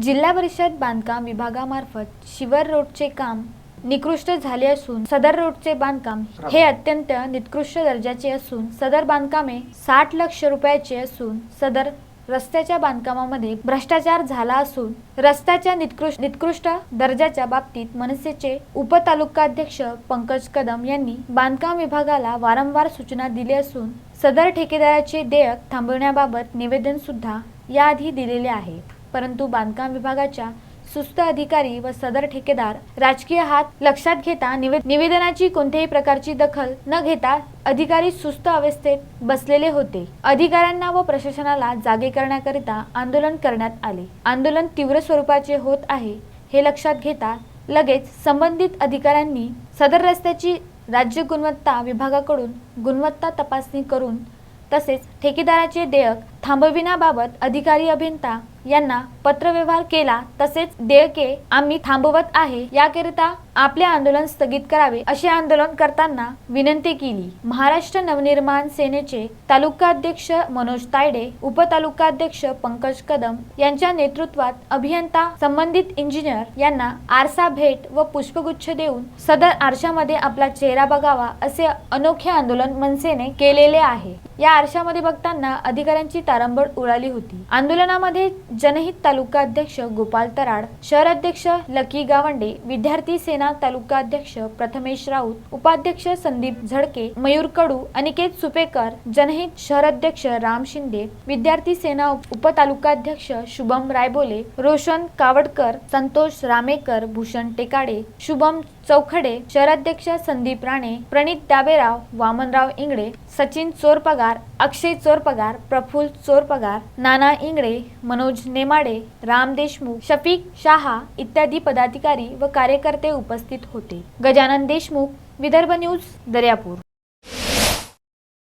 जिल्हा परिषद बांधकाम विभागामार्फत शिवर रोडचे काम निकृष्ट झाले असून सदर रोडचे बांधकाम हे अत्यंत निकृष्ट दर्जाचे असून सदर बांधकामे साठ लक्ष रुपयाचे असून सदर रस्त्याच्या बांधकामामध्ये भ्रष्टाचार झाला असून रस्त्याच्या निकृष्ट निकृष्ट दर्जाच्या बाबतीत मनसेचे उपतालुकाध्यक्ष पंकज कदम यांनी बांधकाम विभागाला वारंवार सूचना दिली असून सदर ठेकेदाराचे देयक थांबवण्याबाबत निवेदन सुद्धा याआधी दिलेले आहे परंतु बांधकाम विभागाच्या सुस्त अधिकारी व सदर ठेकेदार राजकीय हात लक्षात घेता निवे- निवेदनाची कोणत्याही प्रकारची दखल न घेता अधिकारी सुस्त अवस्थेत बसलेले होते. अधिकाऱ्यांना व प्रशासनाला जागे करण्याकरिता आंदोलन करण्यात आले. आंदोलन तीव्र स्वरूपाचे होत आहे हे लक्षात घेता लगेच संबंधित अधिकाऱ्यांनी सदर रस्त्याची राज्य गुणवत्ता विभागाकडून गुणवत्ता तपासणी करून तसेच ठेकेदाराचे देयक थांबविण्याबाबत अधिकारी अभियंता यांना पत्रव्यवहार केला तसेच देयके आम्ही थांबवत आहे याकरिता आपले आंदोलन स्थगित करावे असे आंदोलन करताना विनंती केली. महाराष्ट्र नवनिर्माण सेनेचे तालुकाध्यक्ष मनोज तायडे उपतालुकाध्यक्ष पंकज कदम यांच्या नेतृत्वात अभियंता संबंधित इंजिनियर यांना आरसा भेट व पुष्पगुच्छ देऊन सदर आरशामध्ये आपला चेहरा बघावा असे अनोखे आंदोलन मनसेने केलेले आहे. या आरशामध्ये बघताना अधिकाऱ्यांची तारंबळ उडाली होती. आंदोलनामध्ये जनहित तालुका अध्यक्ष गोपाल तराड शहर अध्यक्ष लकी गावंडे विद्यार्थी सेना तालुका अध्यक्ष प्रथमेश राऊत उपाध्यक्ष संदीप झडके मयूर कडू अनिकेत सुपेकर जनहित शहर अध्यक्ष राम शिंदे विद्यार्थी सेना उपतालुकाध्यक्ष शुभम रायबोले रोशन कावडकर संतोष रामेकर भूषण टेकाडे शुभम चौखडे शहराध्यक्ष संदीप राणे प्रणित दाबेराव वामनराव इंगडे सचिन चोरपगार अक्षय चोरपगार प्रफुल चोरपगार नाना इंगडे मनोज नेमाडे राम देशमुख शफीक शाहा इत्यादी पदाधिकारी व कार्यकर्ते उपस्थित होते. गजानन देशमुख विदर्भ न्यूज दर्यापूर.